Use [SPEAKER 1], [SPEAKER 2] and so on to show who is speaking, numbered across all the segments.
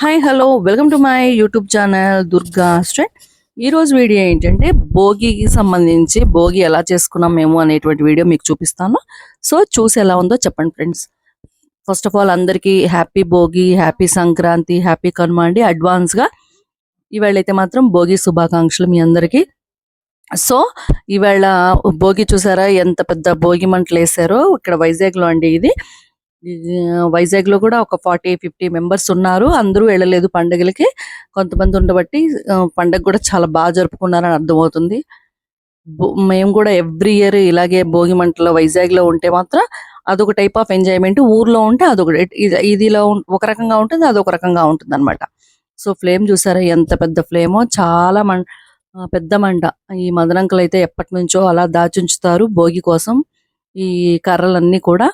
[SPEAKER 1] Hi hello welcome to my YouTube channel Durga street ఈరోజు video ఏంటంటే భోగికి సంబంధించి భోగి ఎలా చేసుకున్నాం మేము అనేటువంటి వీడియో మీకు చూపిస్తాను. సో చూసి ఎలా ఉందో చెప్పండి ఫ్రెండ్స్ ఫస్ట్ ఆఫ్ ఆల్ అందరికీ happy Bhogi happy Sankranti happy Kanuma అండి. అడ్వాన్స్గా ఈవేళైతే అయితే మాత్రం భోగి శుభాకాంక్షలు మీ అందరికీ. సో ఈవేళ భోగి చూసారా ఎంత పెద్ద భోగి మంటలు వేసారో ఇక్కడ వైజాగ్లో అండి ఇది. వైజాగ్లో కూడా ఒక ఫార్టీ ఫిఫ్టీ మెంబర్స్ ఉన్నారు. అందరూ వెళ్ళలేదు పండుగలకి. కొంతమంది ఉండబట్టి పండగ కూడా చాలా బాగా జరుపుకున్నారని అర్థమవుతుంది. మేము కూడా ఎవ్రీ ఇయర్ ఇలాగే భోగి మంటలో వైజాగ్లో ఉంటే మాత్రం అదొక టైప్ ఆఫ్ ఎంజాయ్మెంట్. ఊర్లో ఉంటే అదొక ఇదిలో ఒక రకంగా ఉంటుంది అదొక రకంగా ఉంటుంది అనమాట సో ఫ్లేమ్ చూసారా? ఎంత పెద్ద ఫ్లేమో. చాలా మం పెద్ద మంట. ఈ మదనంకలు అయితే ఎప్పటి నుంచో అలా దాచుంచుతారు భోగి కోసం. ఈ కర్రలన్నీ కూడా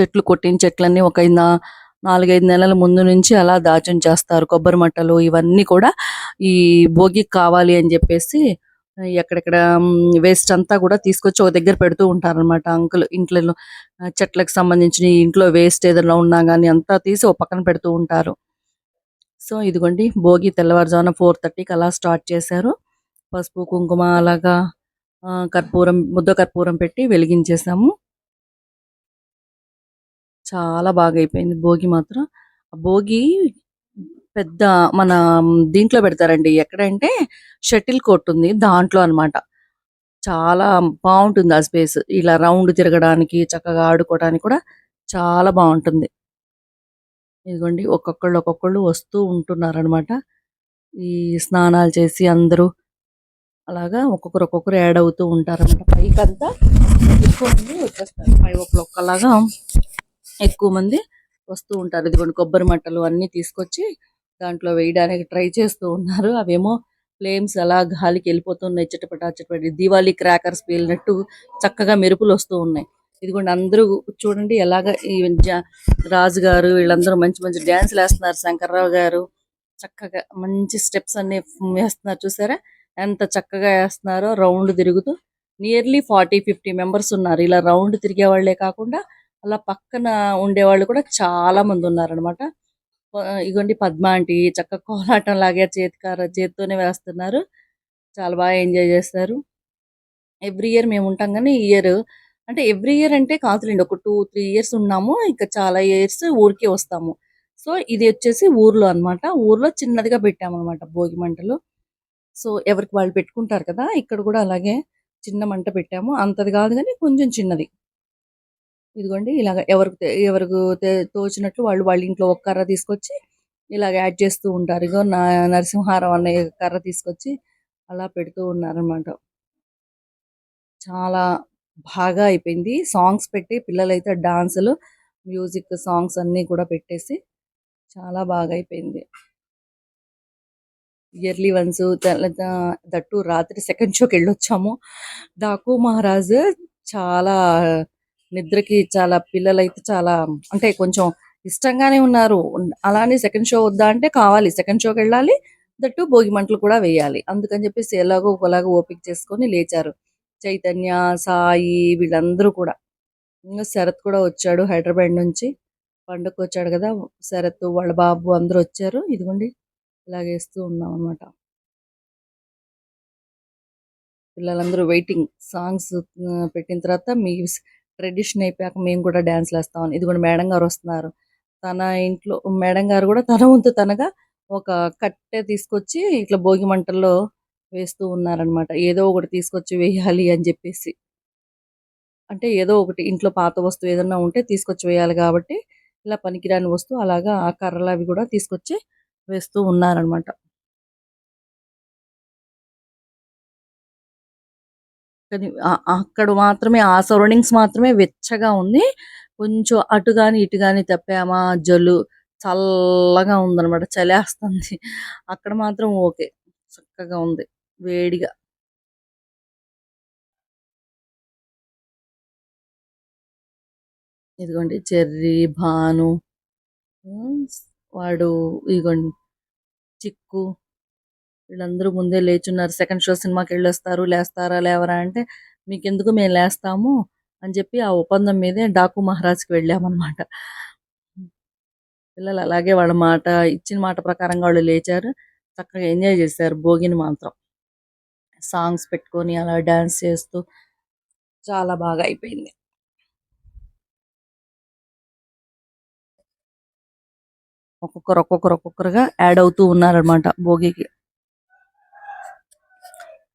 [SPEAKER 1] చెట్లు కొట్టిన చెట్లన్నీ ఒక ఐదు నాలుగైదు నెలల ముందు నుంచి అలా దాచుంచేస్తారు కొబ్బరి మట్టలు ఇవన్నీ కూడా ఈ భోగికి కావాలి అని చెప్పేసి ఎక్కడెక్కడ వేస్ట్ అంతా కూడా తీసుకొచ్చి ఒక దగ్గర పెడుతూ ఉంటారు అనమాట అంకుల్ ఇంట్లో చెట్లకు సంబంధించిన ఇంట్లో వేస్ట్ ఏదైనా ఉన్నా కానీ అంతా తీసి ఒక పక్కన పెడుతూ ఉంటారు. సో ఇదిగోండి భోగి తెల్లవారుజామున ఫోర్ థర్టీకి అలా స్టార్ట్ చేశారు. పసుపు కుంకుమ అలాగా కర్పూరం ముద్ద కర్పూరం పెట్టి వెలిగించేసాము. చాలా బాగా అయిపోయింది భోగి మాత్రం. ఆ భోగి పెద్ద మన దీంట్లో పెడతారండి. ఎక్కడంటే షటిల్ కోర్ట్ ఉంది దాంట్లో అన్నమాట. చాలా బాగుంటుంది ఆ స్పేస్. ఇలా రౌండ్ తిరగడానికి చక్కగా ఆడుకోవడానికి కూడా చాలా బాగుంటుంది. ఇదిగోండి ఒక్కొక్కళ్ళు ఒక్కొక్కళ్ళు వస్తూ ఉంటున్నారు అనమాట ఈ స్నానాలు చేసి అందరూ అలాగా ఒక్కొక్కరు ఒక్కొక్కరు యాడ్ అవుతూ ఉంటారనమాట పైకి పైకంతా ఎక్కువ వచ్చేస్తారు. ఫైవ్ ఓ క్లాక్ అలాగా ఎక్కువ మంది వస్తూ ఉంటారు. ఇదిగోండి కొబ్బరి మట్టలు అన్ని తీసుకొచ్చి దాంట్లో వేయడానికి ట్రై చేస్తూ ఉన్నారు. అవేమో ఫ్లేమ్స్ అలా గాలికి వెళ్ళిపోతున్నాయి. చిటపట చిటపటి. దీవాలి క్రాకర్స్ పేలినట్టు చక్కగా మెరుపులు వస్తూ ఉన్నాయి. ఇదిగోండి అందరూ చూడండి ఎలాగ ఈ జ- రాజు గారు వీళ్ళందరూ మంచి మంచి డ్యాన్స్లు వేస్తున్నారు. శంకర్రావు గారు చక్కగా మంచి స్టెప్స్ అన్ని వేస్తున్నారు. చూసారా? ఎంత చక్కగా వేస్తున్నారో రౌండ్ తిరుగుతూ. నియర్లీ ఫార్టీ ఫిఫ్టీ మెంబర్స్ ఉన్నారు. ఇలా రౌండ్ తిరిగే వాళ్ళే కాకుండా అలా పక్కన ఉండేవాళ్ళు కూడా చాలా మంది ఉన్నారనమాట ఇగోండి పద్మ ఆంటీ చక్క కోలాటం లాగే చేతికార చేతితోనే వేస్తున్నారు. చాలా బాగా ఎంజాయ్ చేస్తారు. ఎవ్రీ ఇయర్ మేము ఉంటాం కానీ ఇయర్ అంటే ఎవ్రీ ఇయర్ అంటే కాదులేండి ఒక టూ త్రీ ఇయర్స్ ఉన్నాము ఇంకా చాలా ఇయర్స్ ఊరికే వస్తాము. సో ఇది వచ్చేసి ఊర్లో అన్నమాట. ఊర్లో చిన్నదిగా పెట్టాము అనమాట భోగి మంటలు. సో ఎవరికి వాళ్ళు పెట్టుకుంటారు కదా ఇక్కడ కూడా అలాగే చిన్న మంట పెట్టాము. అంతది కాదు కానీ కొంచెం చిన్నది. ఇదిగోండి ఇలాగ ఎవరికి ఎవరికి తోచినట్లు వాళ్ళు వాళ్ళ ఇంట్లో ఒక కర్ర తీసుకొచ్చి ఇలాగ యాడ్ చేస్తూ ఉంటారు. ఇగో నా నరసింహారం అనే కర్ర తీసుకొచ్చి అలా పెడుతూ ఉన్నారనమాట. చాలా బాగా అయిపోయింది. సాంగ్స్ పెట్టి పిల్లలైతే డాన్సులు మ్యూజిక్ సాంగ్స్ అన్నీ కూడా పెట్టేసి చాలా బాగా అయిపోయింది. ఇయర్లీ వన్స్ దట్టు రాత్రి సెకండ్ షోకి వెళ్ళొచ్చాము. డాకు మహారాజ్ చాలా నిద్రకి చాలా పిల్లలైతే చాలా అంటే కొంచెం ఇష్టంగానే ఉన్నారు. అలానే సెకండ్ షో వద్దా అంటే కావాలి. సెకండ్ షోకి వెళ్ళాలి. దట్టు భోగి మంటలు కూడా వేయాలి. అందుకని చెప్పేసి ఎలాగో ఒకలాగా ఓపిక చేసుకొని లేచారు. చైతన్య సాయి వీళ్ళందరూ కూడా. ఇంకా శరత్ కూడా వచ్చాడు హైదరాబాద్ నుంచి. పండుగకు వచ్చాడు కదా. శరత్ వాళ్ళ బాబు అందరూ వచ్చారు. ఇదిగోండి. ఇలాగేస్తూ ఉన్నాం అనమాట పిల్లలందరూ వెయిటింగ్ సాంగ్స్ పెట్టిన తర్వాత మీ ట్రెడిషన్ అయిపోయాక మేము కూడా డాన్స్లు ఇది ఇదిగోండి మేడం గారు వస్తున్నారు. తన ఇంట్లో మేడం గారు కూడా తన వంతు తనగా ఒక కట్టె తీసుకొచ్చి ఇట్లా భోగి మంటల్లో వేస్తూ ఉన్నారనమాట ఏదో ఒకటి తీసుకొచ్చి వేయాలి అని చెప్పేసి. అంటే ఏదో ఒకటి ఇంట్లో పాత వస్తువు ఏదన్నా ఉంటే తీసుకొచ్చి వేయాలి కాబట్టి ఇలా పనికిరాని వస్తువు అలాగా ఆ కర్రలు అవి కూడా తీసుకొచ్చి వేస్తూ ఉన్నారనమాట చక్కని అక్కడ మాత్రమే ఆ సరౌండింగ్స్ మాత్రమే వెచ్చగా ఉంది. కొంచెం అటు కానీ ఇటు కానీ తప్పామా జల్లు చల్లగా ఉందన్నమాట చలేస్తుంది. అక్కడ మాత్రం ఓకే చక్కగా ఉంది వేడిగా. ఇదిగోండి చెర్రీ భాను వాడు ఇదిగోండి చిక్కు. వీళ్ళందరూ ముందే లేచున్నారు. సెకండ్ షో సినిమాకి వెళ్ళొస్తారు. లేస్తారా? లేవరా? అంటే మీకెందుకు మేము లేస్తాము? అని చెప్పి ఆ ఒప్పందం మీదే డాకు మహారాజ్కి వెళ్ళామన్నమాట. పిల్లలు అలాగే వాళ్ళ మాట ఇచ్చిన మాట ప్రకారంగా వాళ్ళు లేచారు. చక్కగా ఎంజాయ్ చేశారు భోగిని మాత్రం. సాంగ్స్ పెట్టుకొని అలా డాన్స్ చేస్తూ చాలా బాగా అయిపోయింది. ఒక్కొక్కరు ఒక్కొక్కరు ఒక్కొక్కరుగా యాడ్ అవుతూ ఉన్నారనమాట భోగికి.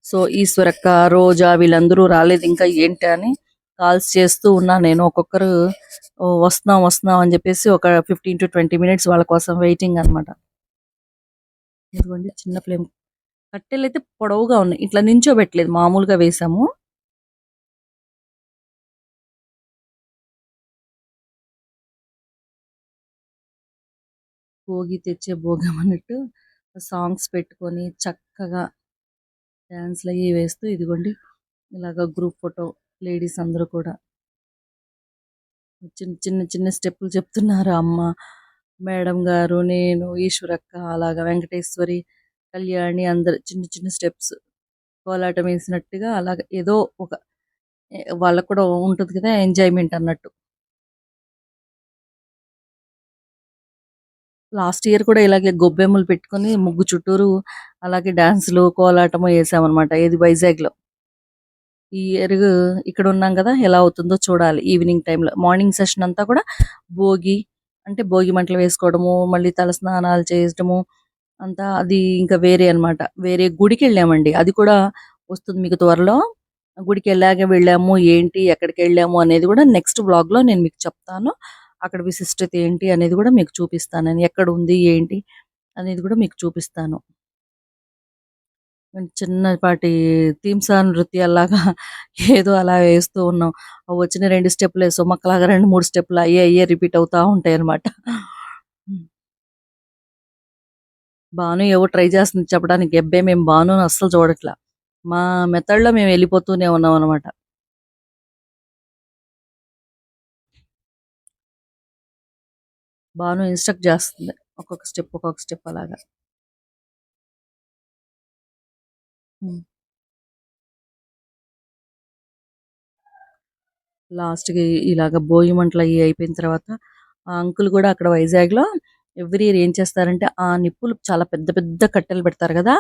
[SPEAKER 1] సో ఈశ్వరక్క రోజా వీళ్ళందరూ రాలేదు ఇంకా ఏంటి అని కాల్స్ చేస్తూ ఉన్నా. నేను ఒక్కొక్కరు వస్తున్నాం వస్తున్నాం అని చెప్పేసి ఒక ఫిఫ్టీన్ టు ట్వంటీ మినిట్స్ వాళ్ళ కోసం వెయిటింగ్ అన్నమాట. ఇదిగోండి చిన్న ఫ్లేమ్ కట్టెలు అయితే పొడవుగా ఉన్నాయి. ఇట్లా నించోబెట్టలేదు మామూలుగా వేసాము. భోగి తెచ్చే భోగం అన్నట్టు సాంగ్స్ పెట్టుకొని చక్కగా డ్యాన్స్లు అవి వేస్తూ ఇదిగోండి ఇలాగ గ్రూప్ ఫోటో లేడీస్ అందరూ కూడా. చిన్న చిన్న చిన్న స్టెప్పులు చెప్తున్నారు. అమ్మ మేడం గారు నేను ఈశ్వరక్క అలాగా వెంకటేశ్వరి కళ్యాణి అందరు చిన్న చిన్న స్టెప్స్ కోలాటం వేసినట్టుగా అలాగ ఏదో ఒక వాళ్ళకు కూడా ఉంటుంది కదా ఎంజాయ్మెంట్ అన్నట్టు. లాస్ట్ ఇయర్ కూడా ఇలాగే గొబ్బెమ్మలు పెట్టుకొని ముగ్గు చుట్టూరు అలాగే డాన్సులు కోలాటము వేసామన్నమాట. ఇది వైజాగ్లో ఈ ఇయర్ ఇక్కడ ఉన్నాం కదా ఎలా అవుతుందో చూడాలి ఈవినింగ్ టైంలో. మార్నింగ్ సెషన్ అంతా కూడా భోగి అంటే భోగి మంటలు వేసుకోవడము మళ్ళీ తల స్నానాలు చేయడము అంతా అది ఇంకా వేరే అన్నమాట. వేరే గుడికి వెళ్ళామండి. అది కూడా వస్తుంది మీకు త్వరలో. గుడికి వెళ్ళాక వెళ్ళాము ఏంటి ఎక్కడికి వెళ్ళాము అనేది కూడా నెక్స్ట్ బ్లాగ్లో నేను మీకు చెప్తాను. అక్కడ విశిష్టత ఏంటి అనేది కూడా మీకు చూపిస్తాను నేను ఎక్కడ ఉంది ఏంటి అనేది కూడా మీకు చూపిస్తాను. చిన్నపాటి థీమ్సా నృత్యాలాగా ఏదో అలా వేస్తూ ఉన్నాం. వచ్చిన రెండు స్టెప్లు వేసాం మక్కలాగా రెండు మూడు స్టెప్లు అయ్యే అయ్యే రిపీట్ అవుతా ఉంటాయి అనమాట బాను ఏవో ట్రై చేస్తుంది చెప్పడానికి. ఎబ్బే మేము బాను అస్సలు చూడట్లా. మా మెథడ్లో మేము వెళ్ళిపోతూనే ఉన్నాం అనమాట బాను ఇన్స్ట్రక్ట్ చేస్తుంది. ఒక్కొక్క స్టెప్ ఒక్కొక్క స్టెప్ అలాగా. లాస్ట్కి లాస్ట్కి ఇలాగ భోగి మంటలు అవి అయిపోయిన తర్వాత ఆ అంకుల్ కూడా అక్కడ వైజాగ్లో ఎవ్రీ ఇయర్ ఏం చేస్తారంటే ఆ నిప్పులు చాలా పెద్ద పెద్ద కట్టెలు పెడతారు కదా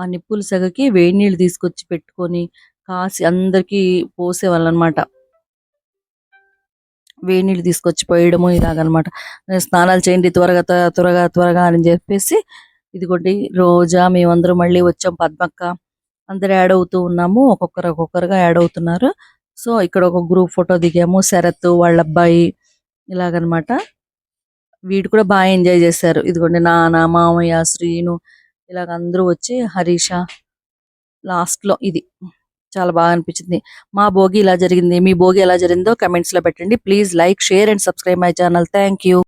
[SPEAKER 1] ఆ నిప్పుల సెగకి వేడి నీళ్ళు తీసుకొచ్చి పెట్టుకొని కాసి అందరికి పోసేవాళ్ళు అనమాట వేడి నీళ్ళు తీసుకొచ్చి పోయడము ఇలాగనమాట. స్నానాలు చేయండి త్వరగా త్వరగా త్వరగా అని చెప్పేసి ఇదిగోండి రోజా మేమందరం మళ్ళీ వచ్చాం పద్మక్క. అందరు యాడ్ అవుతూ ఉన్నాము ఒక్కొక్కరు ఒక్కొక్కరుగా యాడ్ అవుతున్నారు. సో ఇక్కడ ఒక గ్రూప్ ఫోటో దిగాము శరత్ వాళ్ళ అబ్బాయి ఇలాగనమాట. వీడు కూడా బాగా ఎంజాయ్ చేశారు. ఇదిగోండి నాన్న మామయ్య శ్రీను ఇలాగ అందరూ వచ్చి హరీష లాస్ట్లో ఇది. చాలా బాగా అనిపించింది. మా భోగి ఇలా జరిగింది మీ భోగి ఎలా జరిగిందో కమెంట్స్లో పెట్టండి. Please like share and subscribe my channel thank you